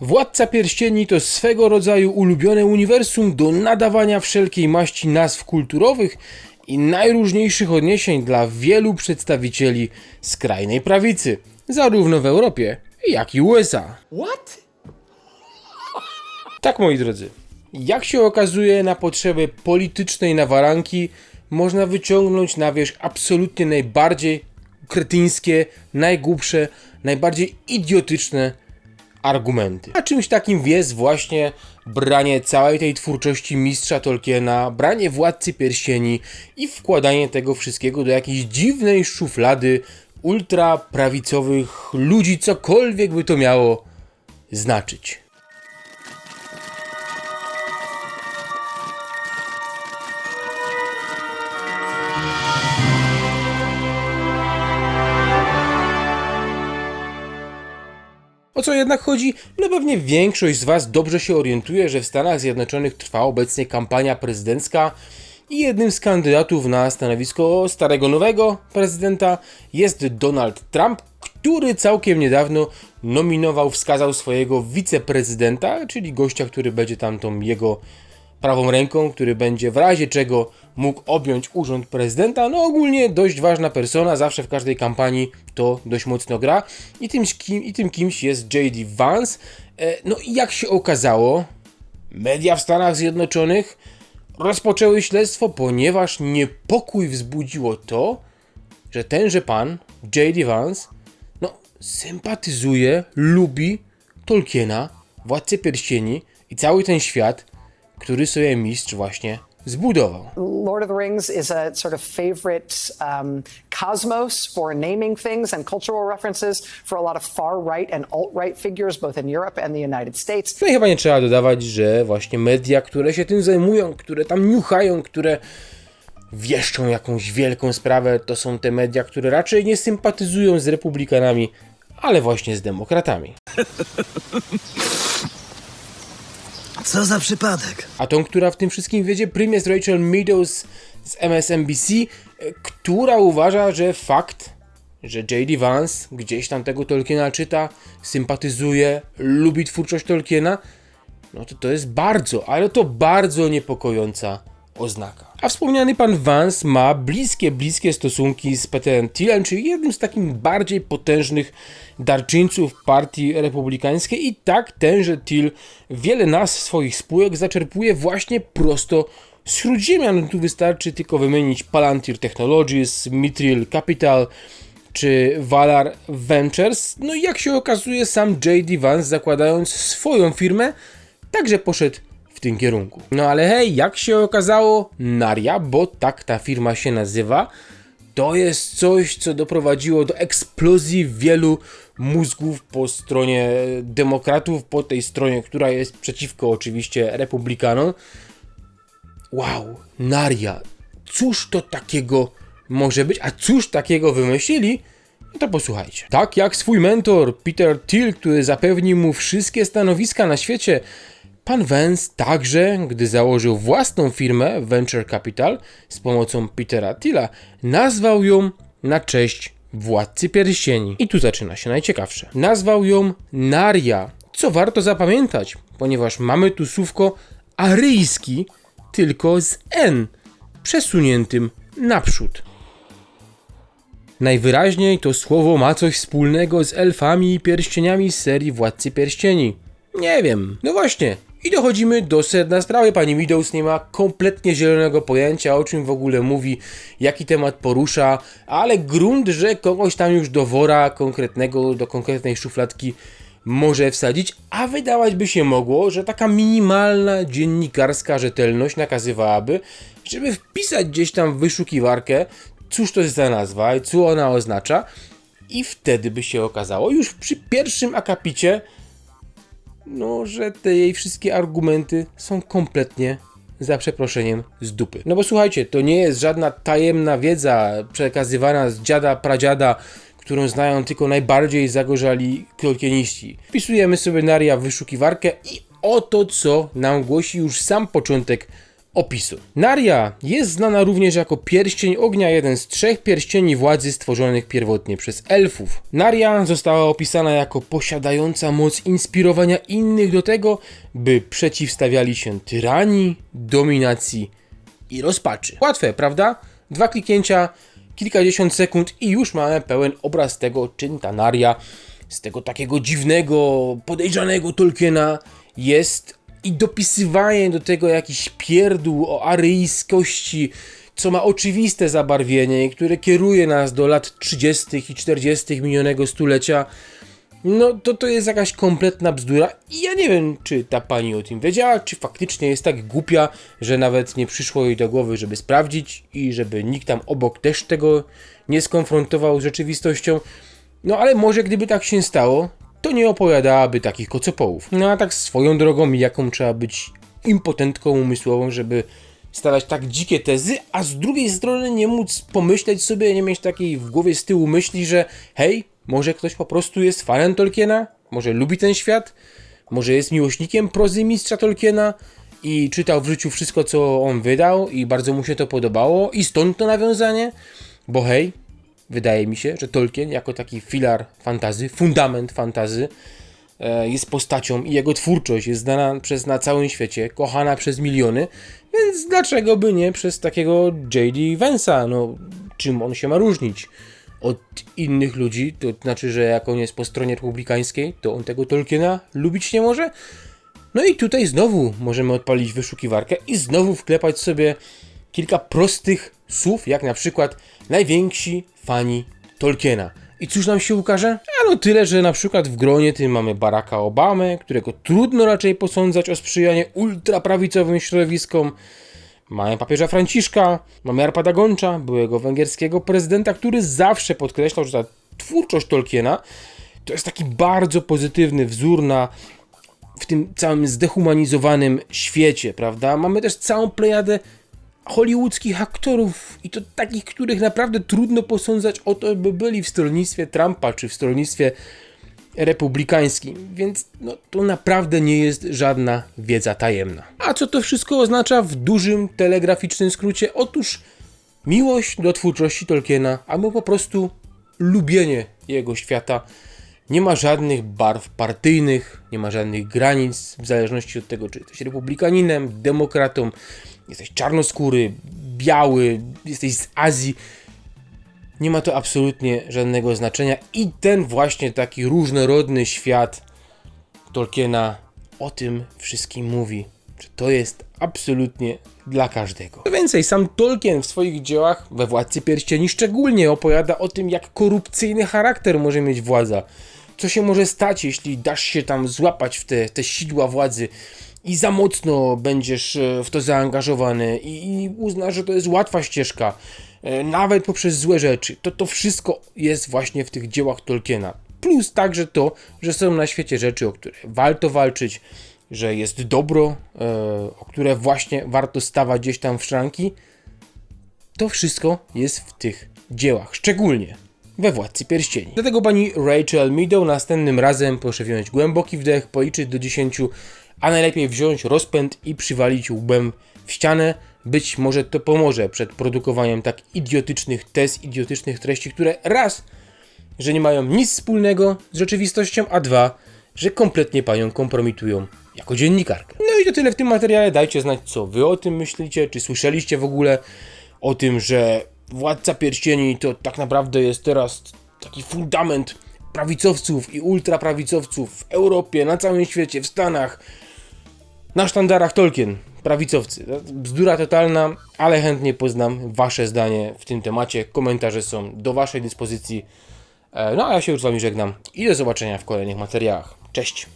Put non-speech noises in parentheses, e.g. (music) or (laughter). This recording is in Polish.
Władca Pierścieni to swego rodzaju ulubione uniwersum do nadawania wszelkiej maści nazw kulturowych i najróżniejszych odniesień dla wielu przedstawicieli skrajnej prawicy, zarówno w Europie, jak i USA. What? Tak, moi drodzy, jak się okazuje, na potrzeby politycznej nawaranki można wyciągnąć na wierzch absolutnie najbardziej kretyńskie, najgłupsze, najbardziej idiotyczne argumenty. A czymś takim jest właśnie branie całej tej twórczości mistrza Tolkiena, branie Władcy Pierścieni i wkładanie tego wszystkiego do jakiejś dziwnej szuflady ultraprawicowych ludzi, cokolwiek by to miało znaczyć. Co jednak chodzi? No pewnie większość z Was dobrze się orientuje, że w Stanach Zjednoczonych trwa obecnie kampania prezydencka i jednym z kandydatów na stanowisko starego nowego prezydenta jest Donald Trump, który całkiem niedawno nominował, wskazał swojego wiceprezydenta, czyli gościa, który będzie tam tą jego prawą ręką, który będzie w razie czego mógł objąć urząd prezydenta. No ogólnie dość ważna persona, zawsze w każdej kampanii to dość mocno gra. I tym, kim, i tym kimś jest J.D. Vance. E, no i jak się okazało, media w Stanach Zjednoczonych rozpoczęły śledztwo, ponieważ niepokój wzbudziło to, że tenże pan, J.D. Vance, no sympatyzuje, lubi Tolkiena, Władcę Pierścieni i cały ten świat, który sobie mistrz właśnie zbudował. Lord of the Rings is a sort of favorite um, cosmos for naming things and cultural references for a lot of far right and alt right figures, both in Europe and the United States. No i chyba nie trzeba dodawać, że właśnie media, które się tym zajmują, które tam niuchają, które wieszczą jakąś wielką sprawę, to są te media, które raczej nie sympatyzują z republikanami, ale właśnie z demokratami. (laughs) Co za przypadek? A tą, która w tym wszystkim wiedzie prym jest Rachel Meadows z MSNBC, która uważa, że fakt, że J.D. Vance gdzieś tam tego Tolkiena czyta, sympatyzuje, lubi twórczość Tolkiena, no to to jest bardzo, ale to bardzo niepokojąca oznaka. A wspomniany pan Vance ma bliskie, bliskie stosunki z Peterem Thielem, czyli jednym z takich bardziej potężnych darczyńców partii republikańskiej i tak tenże Thiel wiele nazw swoich spółek zaczerpuje właśnie prosto z Śródziemia. No tu wystarczy tylko wymienić Palantir Technologies, Mithril Capital, czy Valar Ventures. No i jak się okazuje, sam J.D. Vance zakładając swoją firmę, także poszedł w tym kierunku. No ale hej, jak się okazało, Naria, bo tak ta firma się nazywa, to jest coś, co doprowadziło do eksplozji wielu mózgów po stronie demokratów, po tej stronie, która jest przeciwko oczywiście republikanom. Wow, Naria, cóż to takiego może być, a cóż takiego wymyślili? No to posłuchajcie. Tak jak swój mentor Peter Thiel, który zapewnił mu wszystkie stanowiska na świecie, Pan Vance także, gdy założył własną firmę Venture Capital z pomocą Petera Tilla, nazwał ją na cześć Władcy Pierścieni. I tu zaczyna się najciekawsze. Nazwał ją Naria, co warto zapamiętać, ponieważ mamy tu słówko aryjski, tylko z N, przesuniętym naprzód. Najwyraźniej to słowo ma coś wspólnego z elfami i pierścieniami z serii Władcy Pierścieni. Nie wiem. No właśnie, i dochodzimy do sedna sprawy. Pani Meadows nie ma kompletnie zielonego pojęcia, o czym w ogóle mówi, jaki temat porusza, ale grunt, że kogoś tam już do wora konkretnego, do konkretnej szufladki może wsadzić, a wydawać by się mogło, że taka minimalna dziennikarska rzetelność nakazywałaby, żeby wpisać gdzieś tam w wyszukiwarkę, cóż to jest za nazwa i co ona oznacza, i wtedy by się okazało już przy pierwszym akapicie, no, że te jej wszystkie argumenty są kompletnie za przeproszeniem z dupy. No bo słuchajcie, to nie jest żadna tajemna wiedza przekazywana z dziada, pradziada, którą znają tylko najbardziej zagorzali tolkieniści. Wpisujemy sobie Naria w wyszukiwarkę i oto co nam głosi już sam początek opisu. Naria jest znana również jako pierścień ognia, jeden z trzech pierścieni władzy stworzonych pierwotnie przez elfów. Naria została opisana jako posiadająca moc inspirowania innych do tego, by przeciwstawiali się tyranii, dominacji i rozpaczy. Łatwe, prawda? Dwa kliknięcia, kilkadziesiąt sekund i już mamy pełen obraz tego, czym ta Naria z tego takiego dziwnego, podejrzanego Tolkiena jest i dopisywanie do tego jakiś pierdół o aryjskości, co ma oczywiste zabarwienie które kieruje nas do lat 30. i 40. minionego stulecia, no to to jest jakaś kompletna bzdura i ja nie wiem, czy ta pani o tym wiedziała, czy faktycznie jest tak głupia, że nawet nie przyszło jej do głowy, żeby sprawdzić i żeby nikt tam obok też tego nie skonfrontował z rzeczywistością. No ale może gdyby tak się stało, to nie opowiadałaby takich kocopołów. No a tak swoją drogą, jaką trzeba być impotentką umysłową, żeby stawiać tak dzikie tezy, a z drugiej strony nie móc pomyśleć sobie, nie mieć takiej w głowie z tyłu myśli, że hej, może ktoś po prostu jest fanem Tolkiena, może lubi ten świat, może jest miłośnikiem prozy mistrza Tolkiena? I czytał w życiu wszystko, co on wydał i bardzo mu się to podobało? I stąd to nawiązanie, bo hej, wydaje mi się, że Tolkien jako taki filar fantazy, fundament fantazy e, jest postacią i jego twórczość jest znana przez na całym świecie, kochana przez miliony, więc dlaczego by nie przez takiego J.D. Vance'a, no czym on się ma różnić od innych ludzi, to znaczy, że jak on jest po stronie republikańskiej, to on tego Tolkiena lubić nie może? No i tutaj znowu możemy odpalić wyszukiwarkę i znowu wklepać sobie kilka prostych słów, jak na przykład najwięksi fani Tolkiena. I cóż nam się ukaże? Ano tyle, że na przykład w gronie tym mamy Baracka Obamę, którego trudno raczej posądzać o sprzyjanie ultraprawicowym środowiskom. Mamy papieża Franciszka, mamy Arpada Goncza, byłego węgierskiego prezydenta, który zawsze podkreślał, że ta twórczość Tolkiena to jest taki bardzo pozytywny wzór na w tym całym zdehumanizowanym świecie, prawda? Mamy też całą plejadę hollywoodzkich aktorów i to takich, których naprawdę trudno posądzać o to, by byli w stronnictwie Trumpa czy w stronnictwie republikańskim, więc no, to naprawdę nie jest żadna wiedza tajemna. A co to wszystko oznacza w dużym telegraficznym skrócie? Otóż miłość do twórczości Tolkiena, albo po prostu lubienie jego świata. Nie ma żadnych barw partyjnych, nie ma żadnych granic, w zależności od tego, czy jesteś republikaninem, demokratą, jesteś czarnoskóry, biały, jesteś z Azji. Nie ma to absolutnie żadnego znaczenia i ten właśnie taki różnorodny świat Tolkiena o tym wszystkim mówi, że to jest absolutnie dla każdego. Co więcej, sam Tolkien w swoich dziełach we Władcy Pierścieni szczególnie opowiada o tym, jak korupcyjny charakter może mieć władza. Co się może stać, jeśli dasz się tam złapać w te, te sidła władzy i za mocno będziesz e, w to zaangażowany i, i uznasz, że to jest łatwa ścieżka, nawet poprzez złe rzeczy. To to wszystko jest właśnie w tych dziełach Tolkiena. Plus także to, że są na świecie rzeczy, o które warto walczyć, że jest dobro, e, o które właśnie warto stawać gdzieś tam w szranki. To wszystko jest w tych dziełach, szczególnie we Władcy Pierścieni. Dlatego pani Rachel Meadow następnym razem proszę wziąć głęboki wdech, policzyć do 10, a najlepiej wziąć rozpęd i przywalić łbem w ścianę. Być może to pomoże przed produkowaniem tak idiotycznych tez, idiotycznych treści, które raz, że nie mają nic wspólnego z rzeczywistością, a dwa, że kompletnie panią kompromitują jako dziennikarkę. No i to tyle w tym materiale. Dajcie znać, co wy o tym myślicie, czy słyszeliście w ogóle o tym, że Władca Pierścieni to tak naprawdę jest teraz taki fundament prawicowców i ultraprawicowców w Europie, na całym świecie, w Stanach. Na sztandarach Tolkien, prawicowcy. Bzdura totalna, ale chętnie poznam wasze zdanie w tym temacie. Komentarze są do waszej dyspozycji. E, No a ja się już z wami żegnam i do zobaczenia w kolejnych materiałach. Cześć!